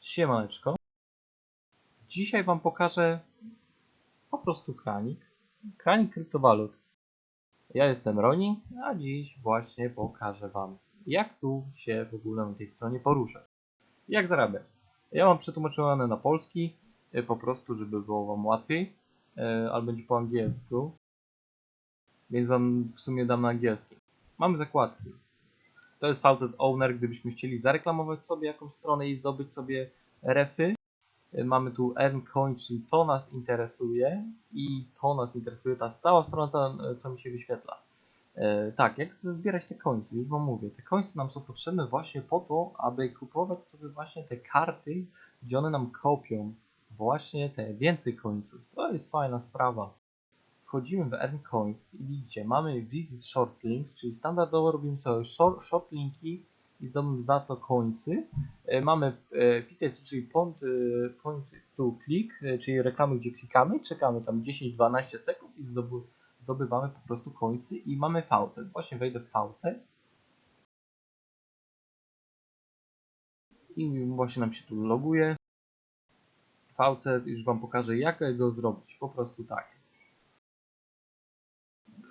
Siemaneczko. Dzisiaj Wam pokażę po prostu kranik. Kranik kryptowalut. Ja jestem Roni, a dziś właśnie pokażę Wam, jak tu się w ogóle na tej stronie poruszać. Jak zarabiać. Ja mam przetłumaczone na polski, y, po prostu, żeby było Wam łatwiej, y, ale będzie po angielsku. Więc Wam w sumie dam na angielski. Mamy zakładki. To jest Faucet Owner, gdybyśmy chcieli zareklamować sobie jakąś stronę i zdobyć sobie refy. Mamy tu Earn Coin, czyli to nas interesuje i to nas interesuje, ta cała strona, co, co mi się wyświetla. E, tak, jak zbierać te końce, już wam mówię, te końce nam są potrzebne właśnie po to, aby kupować sobie właśnie te karty, gdzie one nam kopią właśnie te więcej końców. To jest fajna sprawa. Wchodzimy w Earn Coins i widzicie, mamy Visit Short Links, czyli standardowo robimy sobie short, linki i zdobędziemy za to końcy. E, Mamy e, PTC, czyli point, e, point to click, czyli reklamy, gdzie klikamy, czekamy tam 10-12 sekund i zdoby, zdobywamy po prostu końcy i mamy faucet. Właśnie wejdę w faucet. I właśnie nam się tu loguje. Faucet, już Wam pokażę jak go zrobić. Po prostu tak.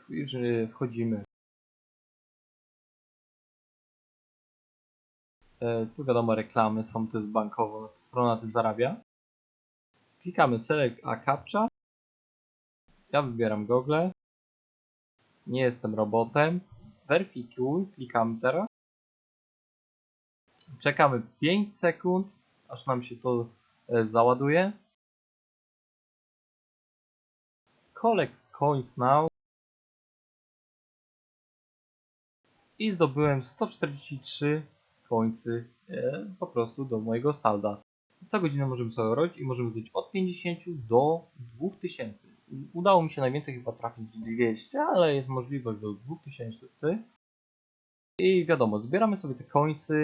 Już wchodzimy. E, Tu wiadomo reklamy są, to jest bankowo, strona na tym zarabia. Klikamy Select a Captcha. Ja wybieram Google. Nie jestem robotem. Weryfikuj, klikamy teraz. Czekamy 5 sekund, aż nam się to e, załaduje. Collect coins now. I zdobyłem 143 końcy e, po prostu do mojego salda. Co godzinę możemy sobie robić i możemy zrobić od 50 do 2000. Udało mi się najwięcej chyba trafić 200, ale jest możliwość do 2000. I wiadomo, zbieramy sobie te końcy.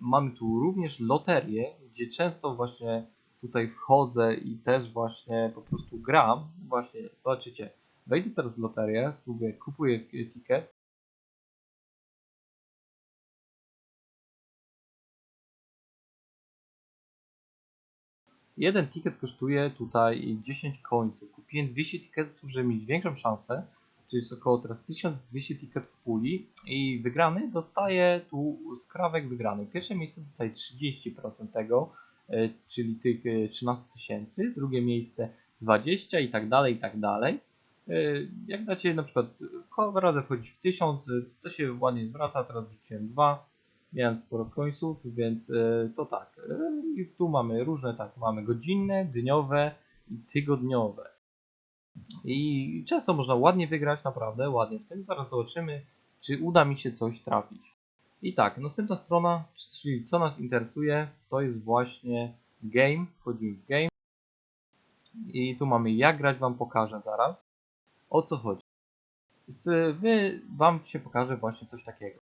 Mamy tu również loterię, gdzie często właśnie tutaj wchodzę i też właśnie po prostu gram. Właśnie, zobaczycie, wejdę teraz w loterię, spróbuję, kupuję ticket. Jeden ticket kosztuje tutaj 10 końców. Kupiłem 200 ticketów, żeby mieć większą szansę, czyli jest około teraz 1200 ticketów puli i wygrany dostaje tu skrawek wygrany. Pierwsze miejsce dostaje 30% tego, e, czyli tych e, 13 tysięcy, drugie miejsce 20 i tak dalej, i tak dalej. E, Jak dacie na przykład razy wchodzić w 1000, e, to się ładnie zwraca, teraz wrzuciłem 2 miałem sporo końców, więc e, to tak. E, tu mamy różne, tak, mamy godzinne, dniowe i tygodniowe. I często można ładnie wygrać, naprawdę ładnie w tym. Zaraz zobaczymy, czy uda mi się coś trafić. I tak, następna strona, czyli co nas interesuje, to jest właśnie game. Wchodzimy w game. I tu mamy jak grać, wam pokażę zaraz. O co chodzi. Wy, wam się pokaże właśnie coś takiego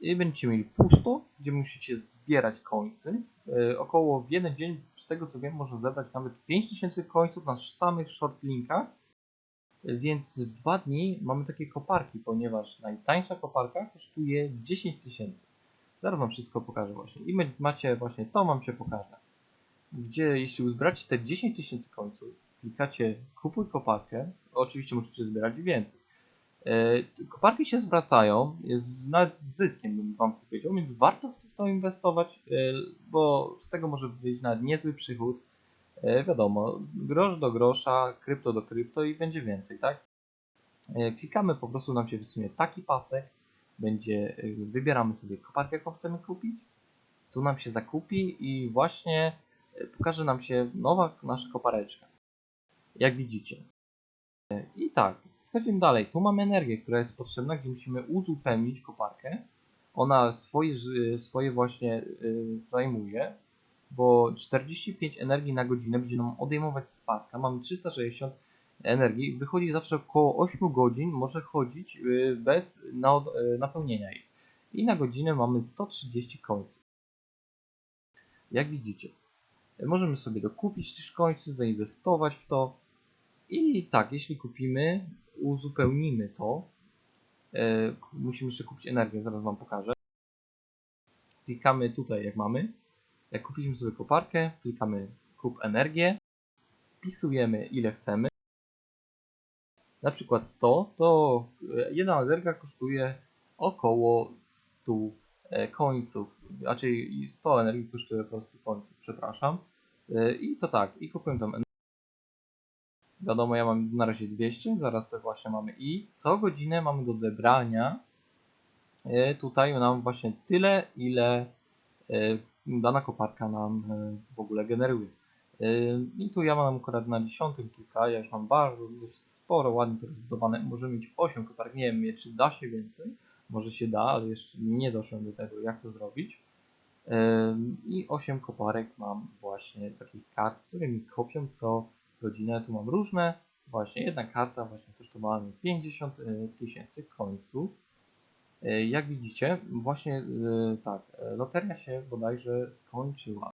i będziecie mieli pusto, gdzie musicie zbierać końcy. Yy, około w jeden dzień, z tego co wiem, można zebrać nawet 5000 końców na samych short linkach. Yy, Więc w dwa dni mamy takie koparki, ponieważ najtańsza koparka kosztuje 10 tysięcy. Zaraz wam wszystko pokażę właśnie. I macie właśnie to wam się pokaże. Gdzie jeśli uzbieracie te 10 tysięcy końców, klikacie kupuj koparkę, oczywiście musicie zbierać więcej. E, Koparki się zwracają, jest nawet z zyskiem bym wam powiedział, więc warto w to inwestować, e, bo z tego może wyjść nawet niezły przychód. E, Wiadomo, grosz do grosza, krypto do krypto i będzie więcej, tak? Klikamy, po prostu nam się wysunie taki pasek, będzie, wybieramy sobie koparkę, jaką chcemy kupić, tu nam się zakupi i właśnie pokaże nam się nowa nasza kopareczka. Jak widzicie. I tak, schodzimy dalej. Tu mamy energię, która jest potrzebna, gdzie musimy uzupełnić koparkę. Ona swoje, swoje właśnie y, zajmuje, bo 45 energii na godzinę będzie nam odejmować z paska. Mamy 360 energii. Wychodzi zawsze około 8 godzin, może chodzić y, bez y, napełnienia jej. I na godzinę mamy 130 końców. Jak widzicie, możemy sobie dokupić też końców, zainwestować w to. I tak, jeśli kupimy, uzupełnimy to. E, musimy jeszcze kupić energię, zaraz Wam pokażę. Klikamy tutaj, jak mamy. Jak kupiliśmy sobie koparkę, klikamy kup energię, wpisujemy ile chcemy. Na przykład 100, to e, jedna energia kosztuje około 100 e, końców, raczej 100 energii kosztuje po prostu końców, przepraszam. I to tak, i kupuję tą energię. Wiadomo, ja mam na razie 200, zaraz właśnie mamy i co godzinę mamy do odebrania e, tutaj nam właśnie tyle, ile e, dana koparka nam e, w ogóle generuje. I tu ja mam akurat na 10 kilka, ja już mam bardzo dość sporo, ładnie to rozbudowane. Możemy mieć 8 koparek, nie wiem czy da się więcej, może się da, ale jeszcze nie doszłem do tego jak to zrobić. I 8 koparek mam właśnie takich kart, które mi kopią co godzinę. Tu mam różne, właśnie jedna karta właśnie kosztowała mi 50 e, tysięcy końców. E, Jak widzicie, właśnie e, tak, loteria się bodajże skończyła.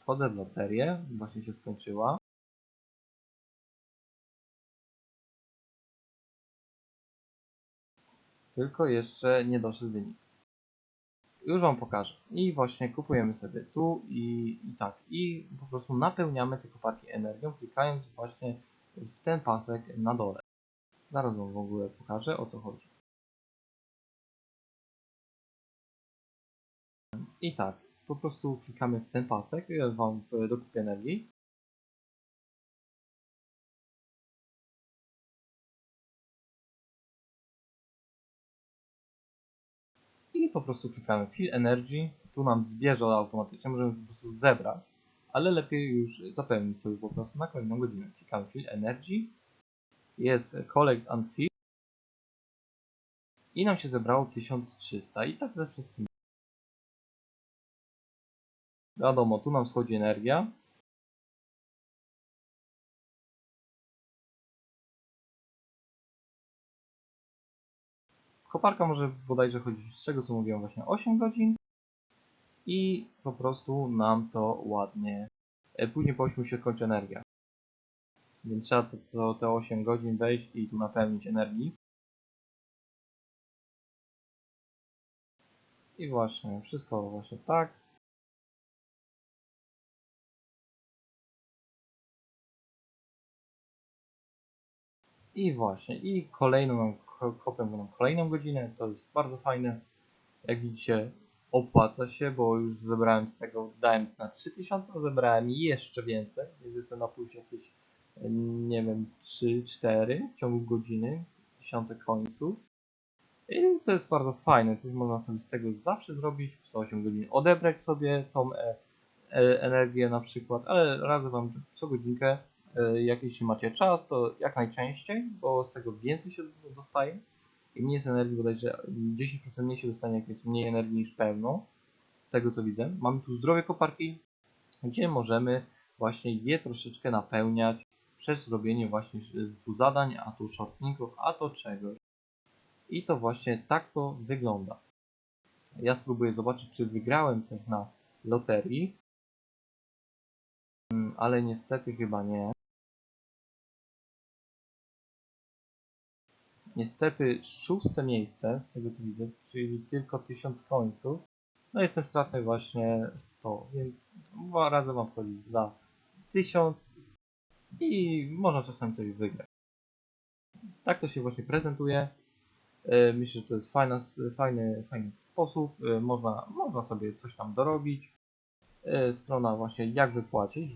Wchodzę w loterię, właśnie się skończyła. Tylko jeszcze nie doszedł wynik. Już Wam pokażę. I właśnie kupujemy sobie tu i, i tak. I po prostu napełniamy te koparki energią, klikając właśnie w ten pasek na dole. Zaraz Wam w ogóle pokażę o co chodzi. I tak, po prostu klikamy w ten pasek, ja Wam e, dokupię energii. I po prostu klikamy Fill Energy. Tu nam zbierze automatycznie, możemy po prostu zebrać, ale lepiej już zapełnić sobie po prostu na kolejną godzinę. Klikamy Fill Energy. Jest Collect and Fill. I nam się zebrało 1300 i tak ze wszystkim. Wiadomo, tu nam schodzi energia. Koparka może bodajże chodzić z tego co mówiłem właśnie 8 godzin i po prostu nam to ładnie. e, Później po 8 się kończy energia. Więc trzeba co, co te 8 godzin wejść i tu napełnić energii. I właśnie, wszystko właśnie tak. I właśnie, i kolejną kopię nam kolejną godzinę, to jest bardzo fajne. Jak widzicie, opłaca się, bo już zebrałem z tego, dałem na 3000, a zebrałem jeszcze więcej, więc jestem na plusie jakieś, nie wiem, 3-4 w ciągu godziny, tysiące końców. I to jest bardzo fajne, coś można sobie z tego zawsze zrobić, co 8 godzin odebrać sobie tą e, e, energię na przykład, ale radzę Wam co godzinkę jak jeśli macie czas, to jak najczęściej, bo z tego więcej się dostaje. I mniej jest energii, bodajże 10% mniej się dostanie, jak jest mniej energii niż pełno. Z tego co widzę. Mamy tu zdrowie koparki, gdzie możemy właśnie je troszeczkę napełniać przez robienie właśnie tu zadań, a tu shortników, a to czegoś. I to właśnie tak to wygląda. Ja spróbuję zobaczyć, czy wygrałem coś na loterii. Mm, Ale niestety chyba nie. Niestety szóste miejsce, z tego co widzę, czyli tylko 1000 końców. No jestem stratny właśnie 100, więc radzę wam wchodzić za 1000 i można czasem coś wygrać. Tak to się właśnie prezentuje. E, Myślę, że to jest fajna, fajny, fajny sposób. E, Można, można sobie coś tam dorobić. E, Strona właśnie jak wypłacić.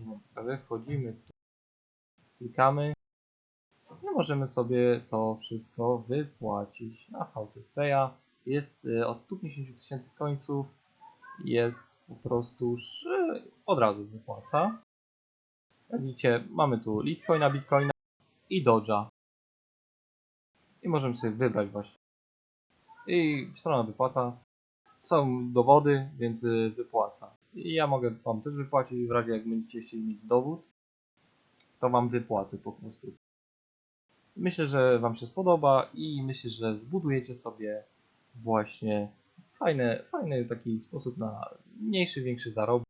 Wchodzimy, klikamy i możemy sobie to wszystko wypłacić na VC Pay'a. Jest y, od 150 tysięcy końców, jest po prostu y, od razu wypłaca. Jak widzicie, mamy tu Litecoina, Bitcoina i Doge'a. I możemy sobie wybrać właśnie. I strona wypłaca. Są dowody, więc y, wypłaca. I ja mogę Wam też wypłacić w razie jak będziecie chcieli mieć dowód. To Wam wypłacę po prostu. Myślę, że Wam się spodoba i myślę, że zbudujecie sobie właśnie fajny, fajny taki sposób na mniejszy, większy zarobek.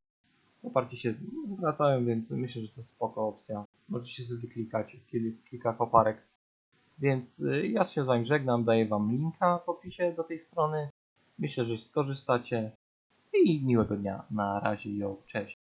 Oparci się zwracają, więc myślę, że to jest spoko opcja. Możecie sobie wyklikać kil- kilka koparek. Więc y, ja się z Wami żegnam, daję Wam linka w opisie do tej strony. Myślę, że skorzystacie. i miłego dnia. Na razie, jo, cześć.